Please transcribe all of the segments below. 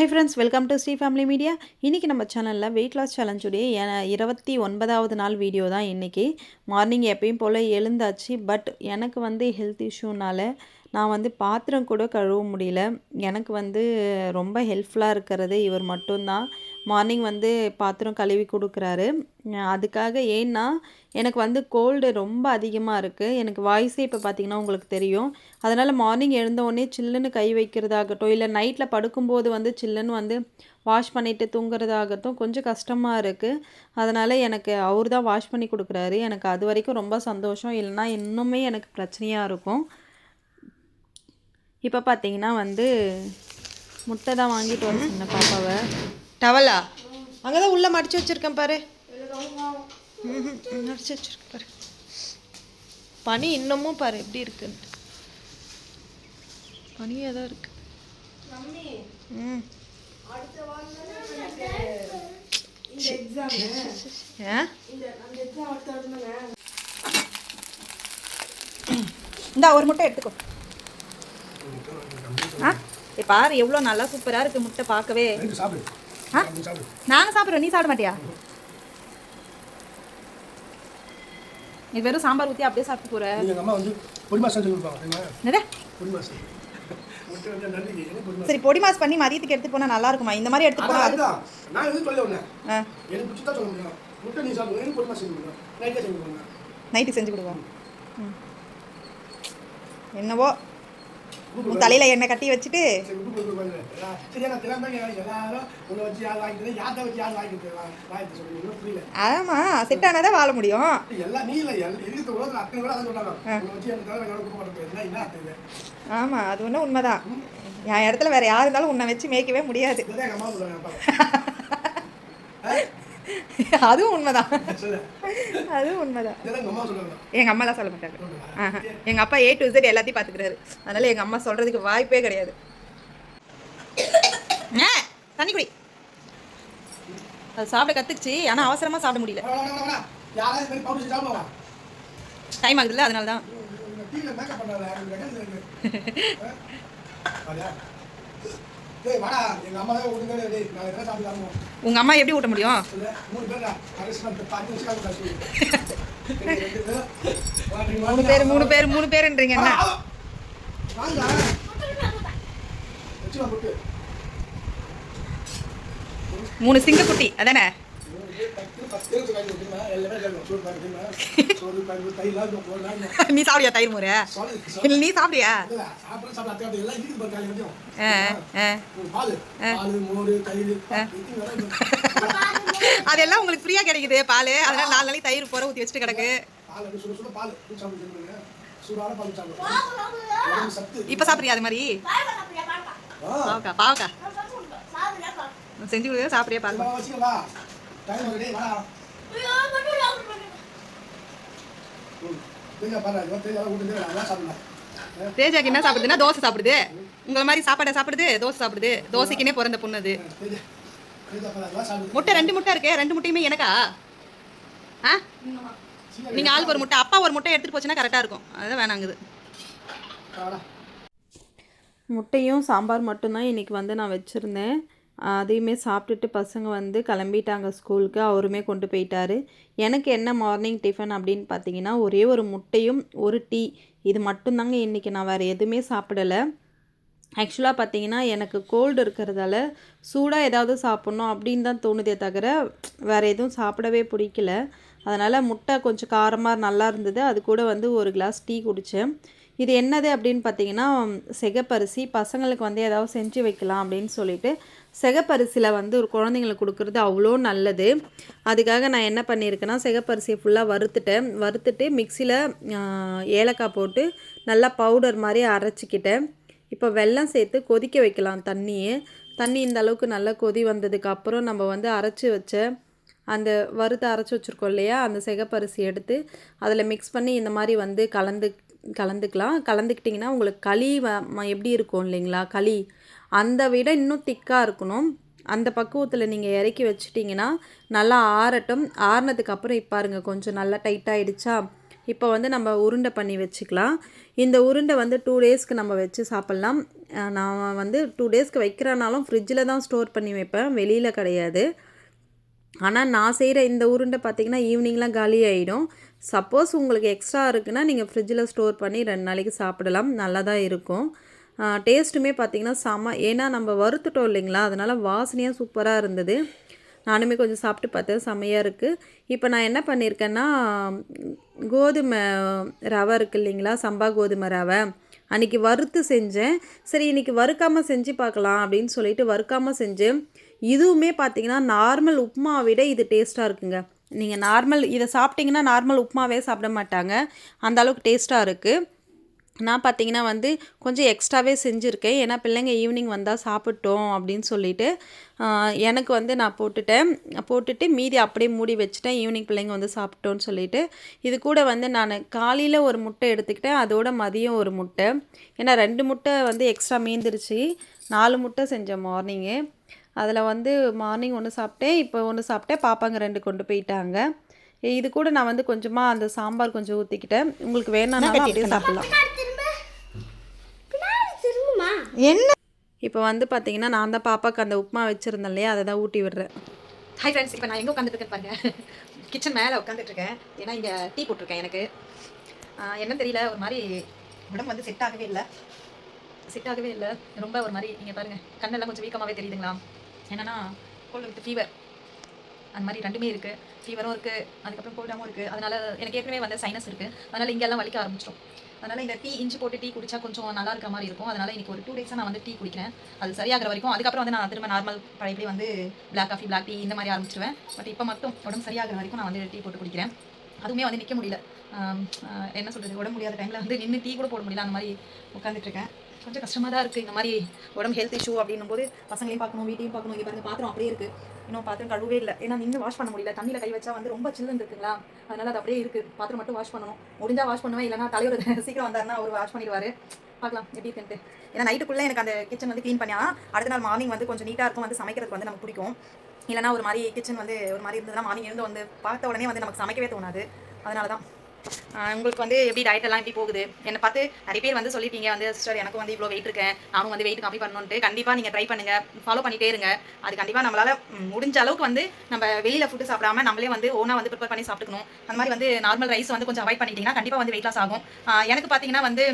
Hi friends welcome to Sri family media இன்றைக்கி நம்ம சேனலில் வெயிட் லாஸ் சேலஞ்சுடைய இருபத்தி ஒன்பதாவது நாள் வீடியோ தான் இன்றைக்கி மார்னிங் எப்பயும் போல் எழுந்தாச்சு பட் எனக்கு வந்து ஹெல்த் இஷ்யூனால் நான் வந்து பாத்திரம் கூட கழுவ முடியல. எனக்கு வந்து ரொம்ப ஹெல்ப்ஃபுல்லாக இருக்கிறது இவர் மட்டும்தான். மார்னிங் வந்து பாத்திரம் கழுவி கொடுக்குறாரு. அதுக்காக ஏன்னா எனக்கு வந்து கோல்டு ரொம்ப அதிகமாக இருக்குது எனக்கு வாய்ஸே இப்போ பார்த்தீங்கன்னா உங்களுக்கு தெரியும். அதனால் மார்னிங் எழுந்தவுடனே சில்லுன்னு கை வைக்கிறதாகட்டும் இல்லை நைட்டில் படுக்கும்போது வந்து சில்லுன்னு வந்து வாஷ் பண்ணிவிட்டு தூங்குறதாகட்டும் கொஞ்சம் கஷ்டமாக இருக்குது அதனால் எனக்கு அவர் தான் வாஷ் பண்ணி கொடுக்குறாரு. எனக்கு அது வரைக்கும் ரொம்ப சந்தோஷம். இல்லைன்னா இன்னுமே எனக்கு பிரச்சனையாக இருக்கும். இப்போ பார்த்தீங்கன்னா வந்து முட்டை தான் வாங்கிட்டு வந்து சின்ன பாப்பாவை. டவலா? அங்கே தான் உள்ளே மடிச்சு வச்சுருக்கேன் பாரு. மடிச்சு வச்சுருக்கேன் பாரு. பனி இன்னமும் பாரு எப்படி இருக்குன்னு பனியாக தான் இருக்கு. ம். ஆ? இந்தா ஒரு முட்டை எடுத்துக்கோ. ஆ? பாரு எவ்வளோ நல்லா சூப்பராக இருக்குது முட்டை பார்க்கவே. சாப்பிடு. ஆ? நாங்கள் சாப்பிட்றோம் நீ சாப்பிட மாட்டியா? நீ வெறும் சாம்பார் ஊற்றி அப்படியே சாப்பிட்டு போகிற எங்கள் அம்மா வந்து பொடி மாசம் சொல்லி கொடுப்பாங்க பொடி மாசம். சரி பொடி மாஸ் பண்ணி மதியத்துக்கு எடுத்துட்டு போனால் நல்லா இருக்குமா? இந்த மாதிரி அது அதான். நான் எதுவும் சொல்ல ஆ. எனக்கு பிடிச்சி தான் சொல்ல முடியும். முட்டை நீ சாப்பிடுங்க எனக்கு பொடி செஞ்சு கொடுங்க. நைட்டே செஞ்சு கொடுங்க. நைட்டு செஞ்சு கொடுவோம் ம். என்னவோ உன் தலையில் எண்ணெய் கட்டி வச்சுட்டு. ஆமா ஆமாம் செட் ஆனால் வாழ முடியும். ஆமா ஆமாம் அது ஒன்றும் உண்மைதான். என் இடத்துல வேற யார் இருந்தாலும் உன்னை வச்சு மேய்க்கவே முடியாது. அதுவும் உண்மைதான். அதுவும் உண்மைதான். எங்கள் அம்மாலாம் சொல்ல மாட்டாங்க. ஆஹா. எங்கள் அப்பா ஏ டு Z எல்லாத்தையும் பார்த்துக்கிறாரு. அதனால எங்கள் அம்மா சொல்கிறதுக்கு வாய்ப்பே கிடையாது. தண்ணி குடி. அது சாப்பிட கற்றுக்குச்சு ஆனால் அவசரமாக சாப்பிட முடியல? டைம் ஆகுதுல்ல அதனால தான் எங்க அம்மா எப்படி ஊட்ட முடியும்? மூணு. பேர் மூணு பேர் மூணு பேருன்றீங்க என்ன. மூணு சிங்கக்குட்டி அதானே? நீ சாப்பிடியா தயிர் முறை. இல்லை நீ சாப்பிடியா. அதெல்லாம் உங்களுக்கு ஃப்ரீயாக கிடைக்குது பால். அதனால நாலு நாளைக்கு தயிர் போகிற ஊற்றி வச்சுட்டு கிடக்கு. இப்போ சாப்பிட்றியா அது மாதிரி? பாவக்கா பாவக்கா செஞ்சு கொடுக்க சாப்பிட்றியா பால் வா. தேஜா ஊட்டு நல்லா தேஜாக்கு என்ன சாப்பிடுதுன்னா தோசை சாப்பிடுது. உங்களை மாதிரி சாப்பாடை சாப்பிடுது தோசை சாப்பிடுது. தோசைக்குனே பிறந்த பொண்ணு அது முட்டை ரெண்டு முட்டை இருக்கு ரெண்டு முட்டையுமே எனக்கா? ஆ? நீங்கள் ஆளுக்கு ஒரு முட்டை அப்பா ஒரு முட்டை எடுத்துகிட்டு போச்சுன்னா கரெக்டாக இருக்கும். அதுதான் வேணாங்குது. வாடா. முட்டையும் சாம்பார் மட்டும்தான் இன்றைக்கி வந்து நான் வச்சுருந்தேன். அதையுமே சாப்பிட்டுட்டு பசங்க வந்து கிளம்பிட்டாங்க ஸ்கூலுக்கு. அவருமே கொண்டு போயிட்டாரு. எனக்கு என்ன மார்னிங் டிஃபன் அப்படின்னு பார்த்தீங்கன்னா ஒரே ஒரு முட்டையும் ஒரு டீ. இது மட்டும்தாங்க இன்றைக்கி நான் வேறு எதுவுமே சாப்பிடலை. ஆக்சுவலாக பார்த்தீங்கன்னா எனக்கு கோல்டு இருக்கிறதால சூடாக ஏதாவது சாப்பிட்ணும் அப்படின்னு தான் தோணுதே தவிர வேறு எதுவும் சாப்பிடவே பிடிக்கல. அதனால் முட்டை கொஞ்சம் காரமாக நல்லா இருந்தது. அது கூட வந்து ஒரு கிளாஸ் டீ குடித்தேன் இது என்னது அப்படின்னு பார்த்தீங்கன்னா செகப்பரிசி. பசங்களுக்கு வந்து ஏதாவது செஞ்சு வைக்கலாம் அப்படின்னு சொல்லிட்டு செகப்பரிசியில் வந்து ஒரு குழந்தைங்களுக்கு கொடுக்குறது அவ்வளோ நல்லது. அதுக்காக நான் என்ன பண்ணியிருக்கேன்னா செகப்பரிசியை ஃபுல்லாக வறுத்துட்டேன். வறுத்துட்டு மிக்சியில் ஏலக்காய் போட்டு நல்லா பவுடர் மாதிரி அரைச்சிக்கிட்டேன். இப்போ வெல்லம் சேர்த்து கொதிக்க வைக்கலாம் தண்ணியை. தண்ணி இந்த அளவுக்கு நல்லா கொதி வந்ததுக்கு அப்புறம் நம்ம வந்து அரைச்சி வச்ச அந்த வறுத்து அரைச்சி வச்சுருக்கோம் இல்லையா அந்த சிகப்பரிசி எடுத்து அதில் மிக்ஸ் பண்ணி இந்த மாதிரி வந்து கலந்து கலந்துக்கலாம். கலந்துக்கிட்டிங்கன்னா உங்களுக்கு களி எப்படி இருக்கும் இல்லைங்களா? களி. அந்த விட இன்னும் திக்காக இருக்கணும். அந்த பக்குவத்தில் நீங்கள் இறக்கி வச்சிட்டிங்கன்னா நல்லா ஆறட்டும். ஆறுனதுக்கு அப்புறம் கொஞ்சம் நல்லா டைட்டாகிடுச்சா இப்போ வந்து நம்ம உருண்டை பண்ணி வச்சுக்கலாம். இந்த உருண்டை வந்து டூ டேஸ்க்கு நம்ம வச்சு சாப்பிட்லாம். நான் வந்து டூ டேஸ்க்கு வைக்கிறனாலும் ஃப்ரிட்ஜில் தான் ஸ்டோர் பண்ணி வைப்பேன். வெளியில் கிடையாது. ஆனால் நான் செய்கிற இந்த உருண்டை பார்த்தீங்கன்னா ஈவினிங்லாம் காலி ஆகிடும் சப்போஸ் உங்களுக்கு எக்ஸ்ட்ரா இருக்குன்னா நீங்கள் ஃப்ரிட்ஜில் ஸ்டோர் பண்ணி ரெண்டு நாளைக்கு சாப்பிடலாம். நல்லா தான் இருக்கும். டேஸ்ட்டுமே பார்த்தீங்கன்னா செம. ஏன்னா நம்ம வறுத்துட்டோம் இல்லைங்களா? அதனால் வாசனையாக சூப்பராக இருந்தது. நானுமே கொஞ்சம் சாப்பிட்டு பார்த்தேன். செம்மையாக இருக்குது இப்போ நான் என்ன பண்ணியிருக்கேன்னா கோதுமை ரவை இருக்குது இல்லைங்களா? சம்பா கோதுமை ரவை. அன்றைக்கி வறுத்து செஞ்சேன். சரி இன்றைக்கி வறுக்காமல் செஞ்சு பார்க்கலாம் அப்படின்னு சொல்லிட்டு வறுக்காமல் செஞ்சேன். இதுவுமே பார்த்தீங்கன்னா நார்மல் உப்புமாவை விட இது டேஸ்ட்டாக இருக்குங்க. நீங்கள் நார்மல் இதை சாப்பிட்டிங்கன்னா நார்மல் உப்புமாவே சாப்பிட மாட்டாங்க. அந்த அளவுக்கு டேஸ்ட்டாக இருக்குது நான் பார்த்தீங்கன்னா வந்து கொஞ்சம் எக்ஸ்ட்ராவே செஞ்சுருக்கேன். ஏன்னா பிள்ளைங்க ஈவினிங் வந்தால் சாப்பிட்டோம் அப்படின்னு சொல்லிட்டு எனக்கு வந்து நான் போட்டுட்டேன். போட்டுட்டு மீதி அப்படியே மூடி வச்சுட்டேன். ஈவினிங் பிள்ளைங்க வந்து சாப்பிட்டோன்னு சொல்லிட்டு. இது கூட வந்து நான் காலையில் ஒரு முட்டை எடுத்துக்கிட்டேன். அதோட மதியம் ஒரு முட்டை. ஏன்னா ரெண்டு முட்டை வந்து எக்ஸ்ட்ரா மீந்துருச்சு. நாலு முட்டை செஞ்சேன் மார்னிங்கு. அதில் வந்து மார்னிங் ஒன்று சாப்பிட்டேன். இப்போ ஒன்று சாப்பிட்டேன். பாப்பாங்க ரெண்டு கொண்டு போயிட்டாங்க. இது கூட நான் வந்து கொஞ்சமாக அந்த சாம்பார் கொஞ்சம் ஊற்றிக்கிட்டேன் உங்களுக்கு வேணாம்னாலும் அப்படியே சாப்பிட்லாம். என்ன? இப்போ வந்து பார்த்தீங்கன்னா நான் தான் பாப்பாக்கு அந்த உப்புமா வச்சுருந்தேன் இல்லையா? அதை தான் ஊட்டி விடுறேன். ஹாய் ஃப்ரெண்ட்ஸ் இப்போ நான் எங்கே உட்காந்துட்டு இருக்கேன் பாருங்க. கிச்சன் மேலே உட்காந்துட்டு இருக்கேன் ஏன்னா இங்கே டீ போட்டிருக்கேன் எனக்கு. என்னன்னு தெரியல. ஒரு மாதிரி உடம்பு வந்து செட் ஆகவே இல்லை. செட் ஆகவே இல்லை. ரொம்ப ஒரு மாதிரி நீங்கள் பாருங்க கண்ணெல்லாம் கொஞ்சம் வீக்கமாகவே தெரியுதுங்களா? என்னன்னா கோல்டு வித் ஃபீவர் அந்த மாதிரி ரெண்டுமே இருக்குது ஃபீவரும் இருக்குது அதுக்கப்புறம் கோல்டாகவும் இருக்குது அதனால எனக்கு ஏற்கனவே வந்து சைனஸ் இருக்குது அதனால இங்கெல்லாம் வலிக்க ஆரம்பிச்சிடும் அதனால் இந்த டீ இஞ்சி போட்டு டீ குடிச்சா கொஞ்சம் நல்லா இருக்கிற மாதிரி இருக்கும். அதனால் இன்றைக்கி ஒரு டூ டேஸாக நான் வந்து டீ குடிக்கிறேன். அது சரியாகிற வரைக்கும். அதுக்கப்புறம் வந்து நான் திரும்ப நார்மல் பழையபடி வந்து பிளாக் காஃபி பிளாக் டீ இந்த மாதிரி ஆரம்பிச்சிருவேன். பட் இப்போ மட்டும் உடம்பு சரியாகிற வரைக்கும் நான் வந்து டீ போட்டு குடிக்கிறேன். அதுவுமே வந்து நிற்க முடியல. என்ன சொல்கிறது உடம்பு முடியாத டைமில் வந்து நின்று டீ கூட போட முடியல. அந்த மாதிரி உட்காந்துட்ருக்கேன் கொஞ்சம் கஷ்டமாக தான் இருக்குது இந்த மாதிரி உடம்பு ஹெல்த் இஷ்யூ அப்படின்னும் போது பசங்களையும் பார்க்கணும் வீட்டையும் பார்க்கணும். இங்கே பாருங்கள் பாத்திரம் அப்படியே இருக்குது இன்னும் பாத்திரம் கழுவே இல்லை. ஏன்னா நின்று வாஷ் பண்ண முடியல. தண்ணியில் கை வச்சா வந்து ரொம்ப சில்லுன்னு இருக்குங்களா? அதனால அது அப்படியே இருக்குது பாத்திரம் மட்டும் வாஷ் பண்ணணும். முடிஞ்சா வாஷ் பண்ணுவேன். இல்லைனா தலைவர் சீக்கிரம் வந்தாருன்னா அவர் வாஷ் பண்ணிடுவாரு. பார்க்கலாம் எப்படி இருக்குன்ட்டு. ஏன்னா நைட்டுக்குள்ளே எனக்கு அந்த கிச்சன் வந்து க்ளீன் பண்ணியா அடுத்த நாள் மார்னிங் வந்து கொஞ்சம் நீட்டாக இருக்கும். வந்து சமைக்கிறதுக்கு வந்து நமக்கு பிடிக்கும். இல்லைனா ஒரு மாதிரி கிச்சன் வந்து ஒரு மாதிரி இருந்ததுன்னா மார்னிங் இருந்து வந்து பார்த்த உடனே வந்து நமக்கு சமைக்கவே தோணாது. அதனால தான் உங்களுக்கு வந்து எப்படி டயட் எல்லாம் எப்படி போகுது? என்னை பார்த்து நிறைய பேர் வந்து சொல்லிட்டீங்க. வந்து சிஸ்டர் எனக்கு வந்து இவ்வளோ வெயிட் இருக்கேன். நானும் வந்து வெயிட் கம்மி பண்ணணுன்ட்டு கண்டிப்பாக நீங்கள் ட்ரை பண்ணுங்க. ஃபாலோ பண்ணிட்டே இருங்க. அது கண்டிப்பாக நம்மளால முடிஞ்ச அளவுக்கு வந்து நம்ம வெளியில் ஃபுட்டு சாப்பிடாம நம்மளே வந்து ஓனாக வந்து ப்ரிப்பேர் பண்ணி சாப்பிட்டுக்கணும். அந்த மாதிரி வந்து நார்மல் ரைஸ் வந்து கொஞ்சம் அவாய்ட் பண்ணிட்டீங்கன்னா கண்டிப்பாக வந்து வெயிட் லாஸ் ஆகும். எனக்கு பார்த்தீங்கன்னா வந்து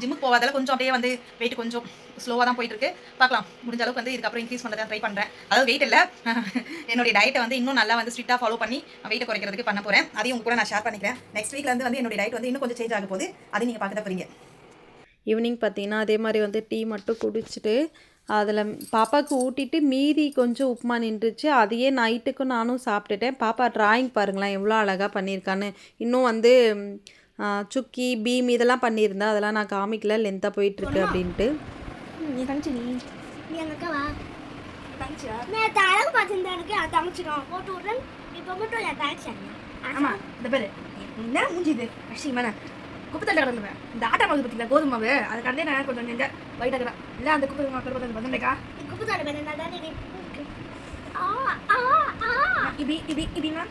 ஜிம்முக்கு போகாதால கொஞ்சம் அப்படியே வந்து வெயிட் கொஞ்சம் ஸ்லோவாக தான் போயிட்டு இருக்கு பார்க்கலாம். முடிஞ்ச அளவுக்கு வந்து இதுக்கப்புறம் இன்க்ரீஸ் பண்ணுறதை ட்ரை பண்ணுறேன் அதாவது வெயிட் இல்லை. என்னுடைய டயட்டை வந்து இன்னும் நல்லா வந்து ஸ்ட்ரிக்டாக ஃபாலோ பண்ணி வெயிட்டை குறைக்கிறதுக்கு பண்ண போகிறேன் அதையும் உங்க கூட நான் ஷேர் பண்ணிக்கிறேன். நெக்ஸ்ட் வீக்லேருந்து வந்து என்னுடைய டயட் வந்து இன்னும் கொஞ்சம் சேஞ்ச் ஆக போகுது. அதையும் நீங்கள் பார்க்க போகிறீங்க ஈவினிங் பார்த்தீங்கன்னா அதே மாதிரி வந்து டீ மட்டும் குடிச்சிட்டு அதில் பாப்பாவுக்கு ஊட்டிட்டு மீதி கொஞ்சம் உப்புமா நின்றுச்சு. அதையே நைட்டுக்கும் நானும் சாப்பிட்டுட்டேன். பாப்பா ட்ராயிங் பாருங்களேன் எவ்வளோ அழகாக பண்ணியிருக்கான்னு. இன்னும் வந்து சுக்கி பீம் இதெல்லாம் பண்ணியிருந்தா அதெல்லாம் நான் காமிக்கல லென்த்தாக போயிட்டுருக்கு அப்படின்ட்டு. நீ தங்கச்சி நீ. நீ எங்க அக்காவா நேற்று அழகு பார்த்துருந்தா இருக்கு அது தங்கச்சிடும் போட்டு விட்றேன். இப்போ மட்டும் என் தங்கச்சி ஆமா இந்த பேரு. என்ன மூஞ்சி இது? அசிங்கமான குப்பை தள்ளி கிடந்துவேன் இந்த ஆட்டா மாவு பத்தில கோதுமை மாவு? அதை கண்டே நான் கொஞ்சம் நெஞ்ச வயிற்று இருக்கிறேன் இல்லை அந்த குப்பை மக்கள் பார்த்து வந்துட்டேக்கா குப்பு தடவை வேணும் நல்லா நீ ஆ ஆ ஆ. இப்படி இப்படி இப்படின்னா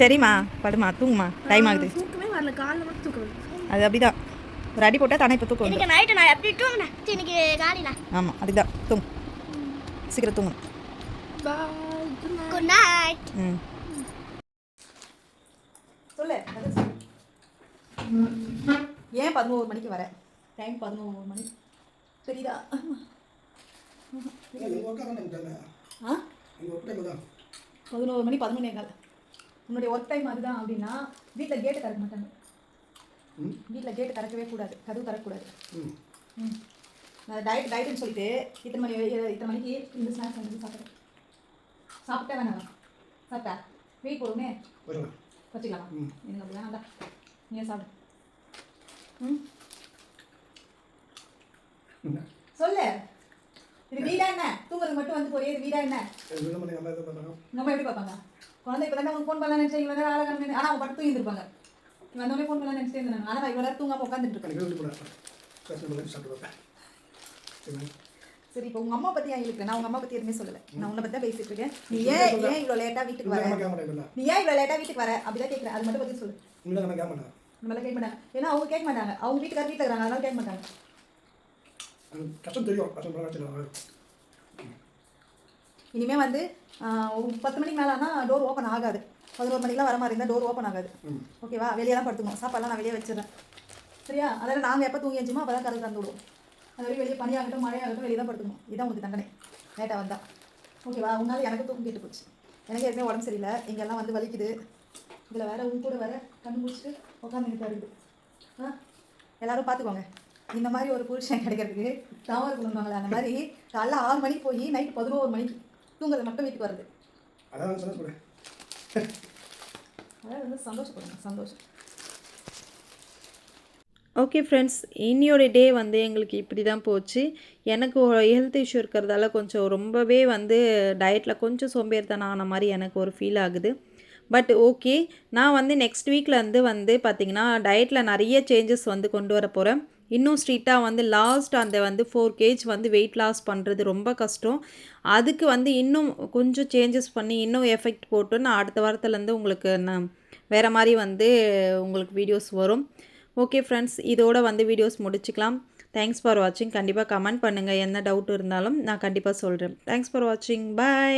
சரிம்மா படுமா தூங்குமா. டைம் ஆகுது. தூக்கமே வரல காலில் மட்டும் தூக்கம் அது அப்படிதான். ஒரு அடி போட்டால் தானே இப்போ தூக்கம் இன்னைக்கு நைட்டு நான் எப்படி தூங்கினேன். இன்னைக்கு காலையில். ஆமாம் அதுதான் தூங்கு. சீக்கிரம் தூங்கணும் குட் நைட் ம். சொல்லு ஏன் பதினோரு மணிக்கு வர? டைம் பதினோரு மணி. தெரியுதா? ஆ? பதினோரு மணி பதினொன்னே கால். உன்னுடைய ஒர்க் டைம் அதுதான் அப்படின்னா வீட்டில் கேட்டு திறக்க மாட்டாங்க. வீட்டில் கேட்டு திறக்கவே கூடாது. கதவு திறக்கக்கூடாது. நான் டயட் டயட்னு சொல்லிட்டு இத்தனை மணி இத்தனை மணிக்கு இந்த ஸ்நாக்ஸ் வந்து சாப்பிட்றேன். சாப்பிட்டா வேணாம் சாப்பிட்டா? வெயிட் போடுமே வச்சுக்கலாமா. எனக்கு அப்படி வேணாம்டா நீயே சாப்பிடு. ம்? சொல்லு. இது வீடா என்ன? தூங்குறது மட்டும் வந்து போய் இது வீடா என்ன? அம்மா எப்படி பார்ப்பாங்க? குழந்தை இப்போ தானே ஃபோன் பண்ணலாம் நினச்சேன் இவ்வளோ நேரம் ஆளாக ஆனால் அவங்க பட்டு தூங்கிருப்பாங்க இவன் வந்தோடனே ஃபோன் பண்ணலாம் நினச்சிட்டே இருந்தாங்க ஆனால் இவ்வளோ நேரம் தூங்காம உட்காந்துட்டு பார்ப்பேன் சரி இப்போ உங்க அம்மா பத்தி இழுக்கிறேன் நான் உங்க அம்மா பத்தி எதுவுமே சொல்லல. நான் உன்னை பத்தி தான் பேசிட்டு இருக்கேன். நீ ஏன் ஏன் இவ்வளவு லேட்டா வீட்டுக்கு வர? நம்ம நீ ஏன் இவ்வளவு லேட்டா வீட்டுக்கு வர? அப்படிதான் கேட்கிறேன் அது மட்டும் பத்தி சொல்லு. நம்ம நம்மளால கேட்க மாட்டாங்க. ஏன்னா அவங்க கேட்க மாட்டாங்க. அவங்க வீட்டுக்கார வீட்டுல இருக்காங்க அதனால கேட்க மாட்டாங்க. கஷ்டம் தெரியும். கஷ்டம் பிரச்சனை இனிமே வந்து பத்து மணிக்கு மேலே ஆனால் டோர் ஓப்பன் ஆகாது. பதினோரு மணிக்கெலாம் வர மாதிரி இருந்தால் டோர் ஓப்பன் ஆகாது. ஓகேவா வெளியே தான் படுத்துக்கணும். சாப்பாடுலாம் நான் வெளியே வச்சிடுறேன். சரியா? அதனால் நாங்கள் எப்போ தூங்கி வச்சுமோ அப்போ தான் கதவு திறந்து விடுவோம். அது வரைக்கும் வெளியே பனியாகட்டும் மழையாகட்டும் வெளியே தான் படுத்துக்கணும். இதான் உங்களுக்கு தண்டனை. லேட்டாக வந்தா. ஓகேவா உன்னால எனக்கு தூக்கம் கேட்டு போச்சு. எனக்கு ஏற்கனவே உடம்பு சரியில்லை. இங்கெல்லாம் வந்து வலிக்குது. இதில் வேற உன் கூட வேற கண்ணு முடிச்சுட்டு உட்காந்துக்கிட்டு இருக்குது ஆ? எல்லாரும் பார்த்துக்கோங்க இந்த மாதிரி ஒரு புருஷன் கிடைக்கிறதுக்கு தவறு பண்ணுவாங்களே அந்த மாதிரி காலைல ஆறு மணிக்கு போய் நைட்டு பதினோரு மணிக்கு தூங்குறது மட்டும் வீட்டுக்கு வருது அதான் சொல்ல சொல்கிறேன் அதாவது வந்து சந்தோஷப்படுங்க சந்தோஷம். ஓகே ஃப்ரெண்ட்ஸ் இன்னியோட டே வந்து எங்களுக்கு இப்படி தான் போச்சு. எனக்கு ஹெல்த் இஷ்யூ இருக்கிறதால கொஞ்சம் ரொம்பவே வந்து டயட்டில் கொஞ்சம் சோம்பேறித்தனம் ஆன மாதிரி எனக்கு ஒரு ஃபீல் ஆகுது. பட் ஓகே நான் வந்து நெக்ஸ்ட் வீக்கில் வந்து வந்து பார்த்திங்கன்னா டயட்டில் நிறைய சேஞ்சஸ் வந்து கொண்டு வர போகிறேன் இன்னும் ஸ்ட்ரீட்டாக வந்து லாஸ்ட் அந்த வந்து ஃபோர் கேஜ் வந்து வெயிட் லாஸ் பண்ணுறது ரொம்ப கஷ்டம். அதுக்கு வந்து இன்னும் கொஞ்சம் சேஞ்சஸ் பண்ணி இன்னும் எஃபெக்ட் போட்டு நான் அடுத்த வாரத்துலேருந்து உங்களுக்கு நான் வேறு மாதிரி வந்து உங்களுக்கு வீடியோஸ் வரும். ஓகே ஃப்ரெண்ட்ஸ் இதோட வந்து வீடியோஸ் முடிச்சுக்கலாம். தேங்க்ஸ் ஃபார் வாட்சிங் கண்டிப்பாக கமெண்ட் பண்ணுங்கள் என்ன டவுட் இருந்தாலும் நான் கண்டிப்பாக சொல்கிறேன் தேங்க்ஸ் ஃபார் வாட்சிங் பை